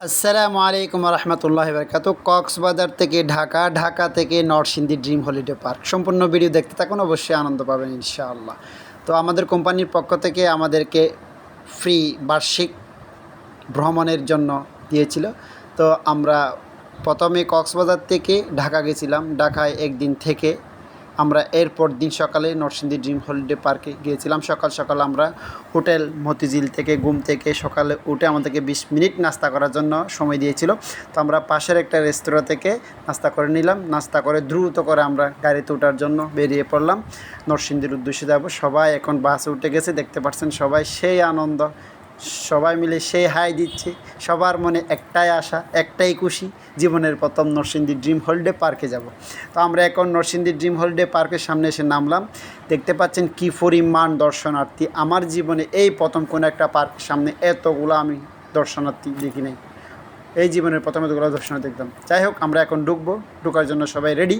আসসালামু আলাইকুম রহমতুল্লাহ বরকাত কক্সবাজার থেকে ঢাকা ঢাকা থেকে নরসিংদী ড্রিম হলিডে পার্ক। সম্পূর্ণ ভিডিও দেখতে থাকুন, অবশ্যই আনন্দ পাবেন ইনশাআল্লাহ। তো আমাদের কোম্পানির পক্ষ থেকে আমাদেরকে ফ্রি বার্ষিক ভ্রমণের জন্য দিয়েছিল। তো আমরা প্রথমে কক্সবাজার থেকে ঢাকা গেছিলাম। ঢাকায় একদিন থেকে আমরা এরপর দিন সকালে নরসিংদী ড্রিম হলিডে পার্কে গিয়েছিলাম। সকাল সকাল আমরা হোটেল মতিঝিল থেকে ঘুম থেকে সকালে উঠে আমাদেরকে বিশ মিনিট নাস্তা করার জন্য সময় দিয়েছিল। তো আমরা পাশের একটা রেস্তোরাঁ থেকে নাস্তা করে নিলাম। নাস্তা করে দ্রুত করে আমরা গাড়িতে ওঠার জন্য বেরিয়ে পড়লাম। নরসিংদীর উদ্দেশ্যে যাব। সবাই এখন বাসে উঠে গেছে। দেখতে পাচ্ছেন সবাই সেই আনন্দ সবাই মিলে সেই হাই দিচ্ছে। সবার মনে একটাই আশা, একটাই খুশি, জীবনের প্রথম নরসিংদী ড্রিম হলিডে পার্কে যাব। তো আমরা এখন নরসিংদী ড্রিম হলিডে পার্কের সামনে এসে নামলাম। দেখতে পাচ্ছেন কী পরিমাণ দর্শনার্থী। আমার জীবনে এই প্রথম কোনো একটা পার্কের সামনে এতগুলো আমি দর্শনার্থী দেখি নাই। এই জীবনের প্রথমে এতগুলো দর্শনার্থী দেখতাম যাই হোক, আমরা এখন ঢুকবো। ঢুকার জন্য সবাই রেডি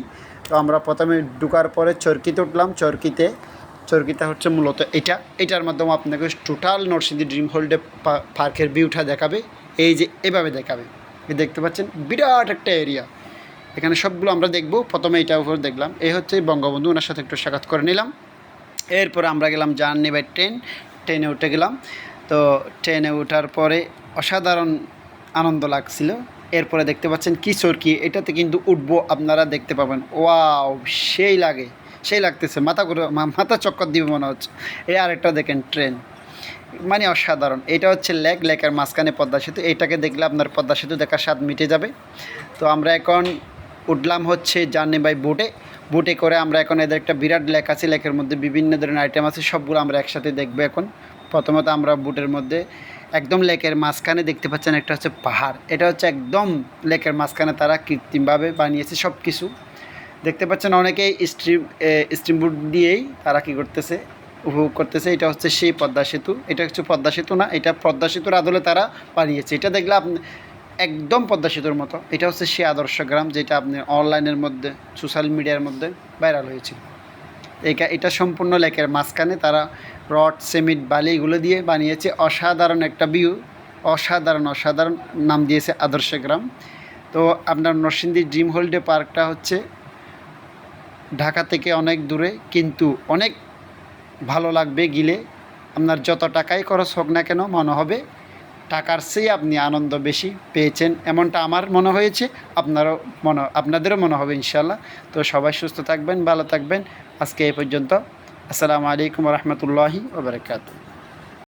তো আমরা প্রথমে ঢুকার পরে চরকিতে উঠলাম। চরকিতে চরকিটা হচ্ছে মূলত এটা। এটার মাধ্যমে আপনাকে টোটাল নরসিংদী ড্রিম হলিডে পার্কের ভিউটা দেখাবে। এই যে এভাবে দেখাবে। দেখতে পাচ্ছেন, বিরাট একটা এরিয়া এখানে সবগুলো আমরা দেখব। প্রথমে এটা উপর দেখলাম। এই হচ্ছে বঙ্গবন্ধু, ওনার সাথে একটু সাক্ষাৎ করে নিলাম। এরপরে আমরা গেলাম জার্নি বাই ট্রেন ট্রেনে উঠে গেলাম। তো ট্রেনে ওঠার পরে অসাধারণ আনন্দ লাগছিল। এরপরে দেখতে পাচ্ছেন কি চরকি। এটাতে কিন্তু উঠবো আপনারা দেখতে পাবেন। ওয়াও, সেই লাগে। সেই লাগতেছে, মাথা মা- মাথা চক্কর দিবে মনে হচ্ছে। এই আরেকটা দেখেন ট্রেন মানে অসাধারণ। এটা হচ্ছে লেক, লেকের মাঝখানে পদ্মা সেতু। এটাকে দেখলে আপনার পদ্মা সেতু দেখার স্বাদ মিটে যাবে। তো আমরা এখন উঠলাম হচ্ছে জার্নি বাই বোটে বোটে করে আমরা এখন এদের একটা বিরাট লেক আছে। লেকের মধ্যে বিভিন্ন ধরনের আইটেম আছে। সবগুলো আমরা একসাথে দেখব এখন। প্রথমত আমরা বুটের মধ্যে একদম লেকের মাঝখানে দেখতে পাচ্ছেন একটা হচ্ছে পাহাড়। এটা হচ্ছে একদম লেকের মাঝখানে তারা কৃত্রিমভাবে বানিয়েছে সব কিছু দেখতে পাচ্ছেন অনেকেই স্ট্রিম স্ট্রিম বুট দিয়েই তারা কী করতেছে, উপভোগ করতেছে। এটা হচ্ছে সেই পদ্মা সেতু। এটা হচ্ছে পদ্মা সেতু না, এটা পদ্মা সেতুর আদলে তারা বানিয়েছে এটা দেখলে আপনি একদম পদ্মা সেতুর মতো। এটা হচ্ছে সেই আদর্শ গ্রাম যেটা আপনি অনলাইনের মধ্যে, সোশ্যাল মিডিয়ার মধ্যে ভাইরাল হয়েছিল। এটা এটা সম্পূর্ণ লেকের মাঝখানে তারা রড, সিমেন্ট, বালি এগুলো দিয়ে বানিয়েছে। অসাধারণ একটা ভিউ অসাধারণ অসাধারণ নাম দিয়েছে আদর্শ গ্রাম। তো আপনার নরসিংদী ড্রিম হলিডে পার্কটা হচ্ছে ঢাকা থেকে অনেক দূরে, কিন্তু অনেক ভালো লাগবে গিলে। আপনার যত টাকাই খরচ হোক না কেন, মনে হবে টাকার চেয়ে আপনি আনন্দ বেশি পেয়েছেন। এমনটা আমার মনে হয়েছে, আপনারও মনে, আপনাদেরও মনে হবে ইনশাল্লাহ তো সবাই সুস্থ থাকবেন, ভালো থাকবেন। আজকে এই পর্যন্ত। আসসালামু আলাইকুম রহমতুল্লাহি ওবরাকাতু